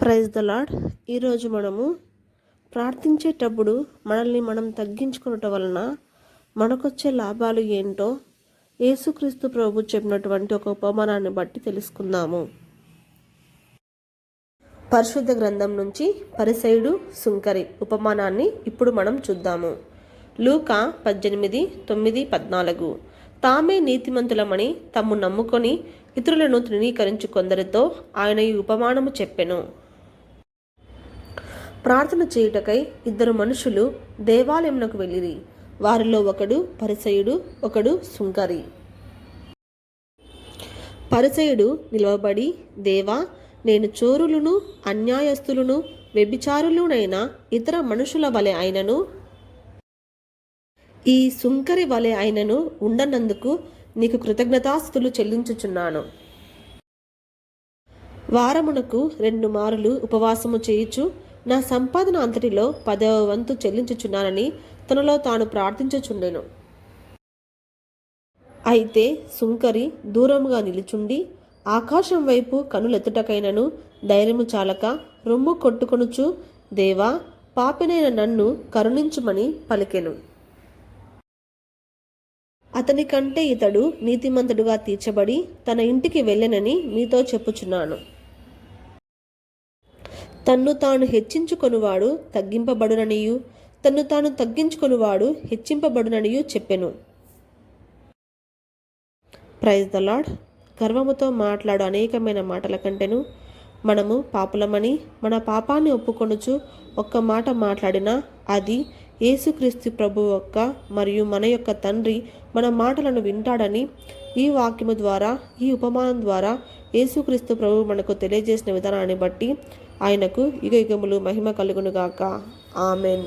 Praise the lord ఈరోజు మనము ప్రార్థించేటప్పుడు మనల్ని మనం తగ్గించుకోవటం వలన మనకొచ్చే లాభాలు ఏంటో యేసుక్రీస్తు ప్రభు చెప్పినటువంటి ఒక ఉపమానాన్ని బట్టి తెలుసుకుందాము. పరిశుద్ధ గ్రంథం నుంచి పరిసైడు సుంకరి ఉపమానాన్ని ఇప్పుడు మనం చూద్దాము. లూకా పద్దెనిమిది తొమ్మిది పద్నాలుగు. తామే నీతిమంతులమని తమ్ము నమ్ముకొని ఇతరులను తృణీకరించు కొందరితో ఆయన ఈ ఉపమానము చెప్పెను. ప్రార్థన చేయుటకై ఇద్దరు మనుషులు దేవాలయమునకు వెళ్ళిరి. వారిలో ఒకడు పరిసయుడు ఒకడు సుంకరి పరిసయుడు నిలవబడి దేవా నేను చోరులను అన్యాయస్తులను వ్యభిచారులునైన ఇతర మనుషుల వలె అయినను ఈ సుంకరి వలె అయినను ఉండనందుకు నీకు కృతజ్ఞతాస్తులు చెల్లించుచున్నాను. వారమునకు రెండు మారులు ఉపవాసము చేయుచు నా సంపాదన అంతటిలో పదవ వంతు చెల్లించుచున్నానని తనలో తాను ప్రార్థించుచుండెను. అయితే సుంకరి దూరముగా నిలుచుండి ఆకాశం వైపు కనులెత్తుటకైనను ధైర్యము చాలక రొమ్ము కొట్టుకొనుచు దేవా పాపినైన నన్ను కరుణించుమని పలికెను. అతని కంటే ఇతడు నీతిమంతుడుగా తీర్చబడి తన ఇంటికి వెళ్ళనని మీతో చెప్పుచున్నాను. తన్ను తాను హెచ్చించుకొనువాడు తగ్గింపబడుననియు తన్ను తాను తగ్గించుకొనువాడు హెచ్చింపబడుననియు చెప్పెను. ప్రైజ్ ద లాడ్ గర్వముతో మాట్లాడు అనేకమైన మాటల కంటేను మనము పాపులమని మన పాపాన్ని ఒప్పుకొనుచు ఒక్క మాట మాట్లాడినా అది యేసుక్రీస్తు ప్రభు యొక్క మరియు మన యొక్క తండ్రి మన మాటలను వింటాడని ఈ వాక్యము ద్వారా ఈ ఉపమానం ద్వారా యేసుక్రీస్తు ప్రభు మనకు తెలియజేసిన విధానాన్ని బట్టి ఆయనకు యుగ యుగములు మహిమ కలుగునుగాక ఆమెన్.